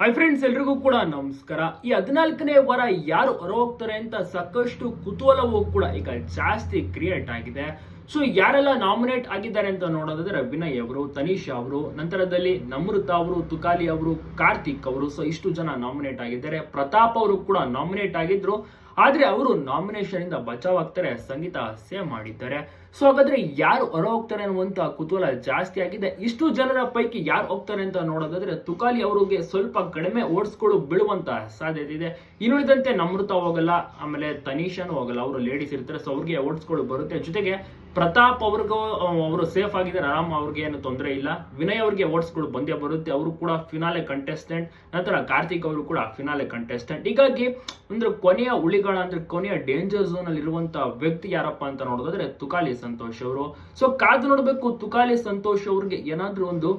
Hi friends ಎಲ್ರಿಗೂ ಕೂಡ ನಮಸ್ಕಾರ. ಈ ಹದಿನಾಲ್ಕನೇ ವಾರ ಯಾರು ಹೊರ ಹೋಗ್ತಾರೆ ಅಂತ ಸಾಕಷ್ಟು ಕುತೂಹಲವೂ ಕೂಡ ಈಗ ಜಾಸ್ತಿ ಕ್ರಿಯೇಟ್ ಆಗಿದೆ. ಸೊ ಯಾರೆಲ್ಲ ನಾಮಿನೇಟ್ ಆಗಿದ್ದಾರೆ ಅಂತ ನೋಡೋದಾದ್ರೆ ವಿನಯ್ ಅವರು ತನೀಶ್ ಅವರು, ನಂತರದಲ್ಲಿ ನಮೃತ ಅವರು, ತುಕಾಲಿ ಅವರು, ಕಾರ್ತಿಕ್ ಅವರು. ಸೊ ಇಷ್ಟು ಜನ ನಾಮಿನೇಟ್ ಆಗಿದ್ದಾರೆ. ಪ್ರತಾಪ್ ಅವರು ಕೂಡ ನಾಮಿನೇಟ್ ಆಗಿದ್ರು. ಆದ್ರೆ ಅವರು ನಾಮಿನೇಷನಿಂದ ಬಚಾವ್ ಆಗ್ತಾರೆ, ಸಂಗೀತ ಸೇವ್ ಮಾಡಿದ್ದಾರೆ. ಸೊ ಹಾಗಾದ್ರೆ ಯಾರು ಹೊರ ಹೋಗ್ತಾರೆ ಅನ್ನುವಂತ ಕುತೂಹಲ ಜಾಸ್ತಿ ಆಗಿದೆ. ಇಷ್ಟು ಜನರ ಪೈಕಿ ಯಾರು ಹೋಗ್ತಾರೆ ಅಂತ ನೋಡೋದಾದ್ರೆ ತುಕಾಲಿ ಅವರಿಗೆ ಸ್ವಲ್ಪ ಕಡಿಮೆ ಓಡಿಸ್ಕೊಳ್ಳು ಬೀಳುವಂತ ಸಾಧ್ಯತೆ ಇದೆ. ಇನ್ನುಳಿದಂತೆ ನಮೃತ ಹೋಗಲ್ಲ, ಆಮೇಲೆ ತನೀಶಾನು ಹೋಗಲ್ಲ. ಅವರು ಲೇಡೀಸ್ ಇರ್ತಾರೆ ಸೊ ಅವ್ರಿಗೆ ಓಡಿಸ್ಕೊಳ್ಳು ಬರುತ್ತೆ. ಜೊತೆಗೆ ಪ್ರತಾಪ್ ಅವ್ರಿಗೂ, ಅವರು ಸೇಫ್ ಆಗಿದ್ದಾರೆ. ಆರಾಮ್ ಅವ್ರಿಗೆ ಏನು ತೊಂದರೆ ಇಲ್ಲ. ವಿನಯ್ ಅವ್ರಿಗೆ ಓಟ್ಸ್ಗಳು ಬಂದೇ ಬರುತ್ತೆ. ಅವರು ಕೂಡ ಫಿನಾಲೆ ಕಂಟೆಸ್ಟೆಂಟ್ ನಂತರ ಕಾರ್ತಿಕ್ ಅವರು ಕೂಡ ಫಿನಾಲೆ ಕಂಟೆಸ್ಟೆಂಟ್ ಹೀಗಾಗಿ ಅಂದ್ರೆ ಕೊನೆಯ ಉಳಿಗಳ ಅಂದ್ರೆ ಕೊನೆಯ ಡೇಂಜರ್ ಝೋನ್ ಅಲ್ಲಿ ಇರುವಂತ ವ್ಯಕ್ತಿ ಯಾರಪ್ಪ ಅಂತ ನೋಡೋದಾದ್ರೆ ತುಕಾಲಿ ಸಂತೋಷ್ ಅವರು. ಸೊ ಕಾದು ನೋಡಬೇಕು, ತುಕಾಲಿ ಸಂತೋಷ್ ಅವ್ರಿಗೆ ಏನಾದ್ರೂ ಒಂದು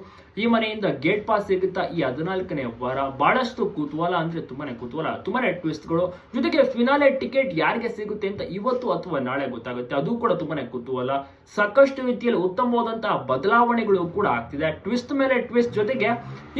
ಈ ಮನೆಯಿಂದ ಗೇಟ್ ಪಾಸ್ ಸಿಗುತ್ತಾ? ಈ ಹದಿನಾಲ್ಕನೇ ವಾರ ಬಹಳಷ್ಟು ಕುತೂಹಲ ಅಂದ್ರೆ ತುಂಬಾನೇ ಕುತೂಹಲ, ತುಂಬಾನೇ ಟ್ವಿಸ್ಟ್ಗಳು ಜೊತೆಗೆ ಫಿನಾಲೆ ಟಿಕೆಟ್ ಯಾರಿಗೆ ಸಿಗುತ್ತೆ ಅಂತ ಇವತ್ತು ಅಥವಾ ನಾಳೆ ಗೊತ್ತಾಗುತ್ತೆ. ಅದು ಕೂಡ ತುಂಬಾನೇ ಕುತೂಹಲ. ಸಾಕಷ್ಟು ರೀತಿಯಲ್ಲಿ ಉತ್ತಮವಾದಂತಹ ಬದಲಾವಣೆಗಳು ಕೂಡ ಆಗ್ತಿದೆ. ಟ್ವಿಸ್ಟ್ ಮೇಲೆ ಟ್ವಿಸ್ಟ್ ಜೊತೆಗೆ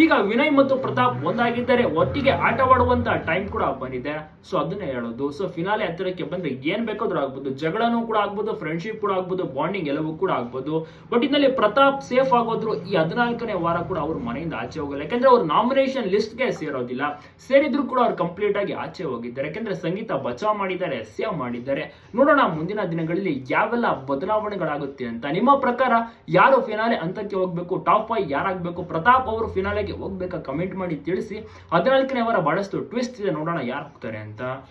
ಈಗ ವಿನಯ್ ಮತ್ತು ಪ್ರತಾಪ್ ಒಂದಾಗಿದ್ದರೆ. ಒಟ್ಟಿಗೆ ಆಟವಾಡುವಂತ ಟೈಮ್ ಕೂಡ ಬಂದಿದೆ. ಸೊ ಅದನ್ನೇ ಹೇಳೋದು. ಸೊ ಫಿನಾಲೆ ಹತ್ತಿರಕ್ಕೆ ಬಂದ್ರೆ ಏನ್ ಬೇಕಾದ್ರೂ ಆಗ್ಬೋದು. ಜಗಳನೂ ಕೂಡ ಆಗ್ಬೋದು ಫ್ರೆಂಡ್ಶಿಪ್ ಕೂಡ ಆಗ್ಬೋದು ಬಾಂಡಿಂಗ್ ಎಲ್ಲವೂ ಕೂಡ ಆಗ್ಬೋದು. ಒಟ್ಟಿನಲ್ಲಿ ಪ್ರತಾಪ್ ಸೇಫ್ ಆಗೋದ್ರು ಈ ಹದಿನಾಲ್ಕನೇ ವಾರ ಕೂಡ ಅವ್ರ ಮನೆಯಿಂದ ಆಚೆ ಹೋಗಲ್ಲ. ಯಾಕಂದ್ರೆ ಅವ್ರ ನಾಮಿನೇಷನ್ ಲಿಸ್ಟ್ಗೆ ಸೇರೋದಿಲ್ಲ. ಸೇರಿದ್ರು ಕೂಡ ಅವ್ರು ಕಂಪ್ಲೀಟ್ ಆಗಿ ಆಚೆ ಹೋಗಿದ್ದಾರೆ. ಯಾಕಂದ್ರೆ ಸಂಗೀತ ಬಚಾವ್ ಮಾಡಿದ್ದಾರೆ, ಸೇವ್ ಮಾಡಿದ್ದಾರೆ. ನೋಡೋಣ ಮುಂದಿನ ದಿನಗಳಲ್ಲಿ ಯಾವೆಲ್ಲ ಬದಲಾವಣೆಗಳಾಗುತ್ತೆ ಅಂತ. ನಿಮ್ಮ ಪ್ರಕಾರ ಯಾರು ಫಿನಾಲೆ ಹಂತಕ್ಕೆ ಹೋಗ್ಬೇಕು? Top five ಯಾರಾಗಬೇಕು? ಪ್ರತಾಪ್ ಅವರು ಫಿನಾಲೆಗೆ ಹೋಗ್ಬೇಕಾ? ಕಮೆಂಟ್ ಮಾಡಿ ತಿಳಿಸಿ. ಹದಿನಾಲ್ಕನೇ ವಾರ ಬಹಳಷ್ಟು ಟ್ವಿಸ್ಟ್ ಇದೆ. ನೋಡೋಣ ಯಾರು ಹೋಗ್ತಾರೆ ಅಂತ. да.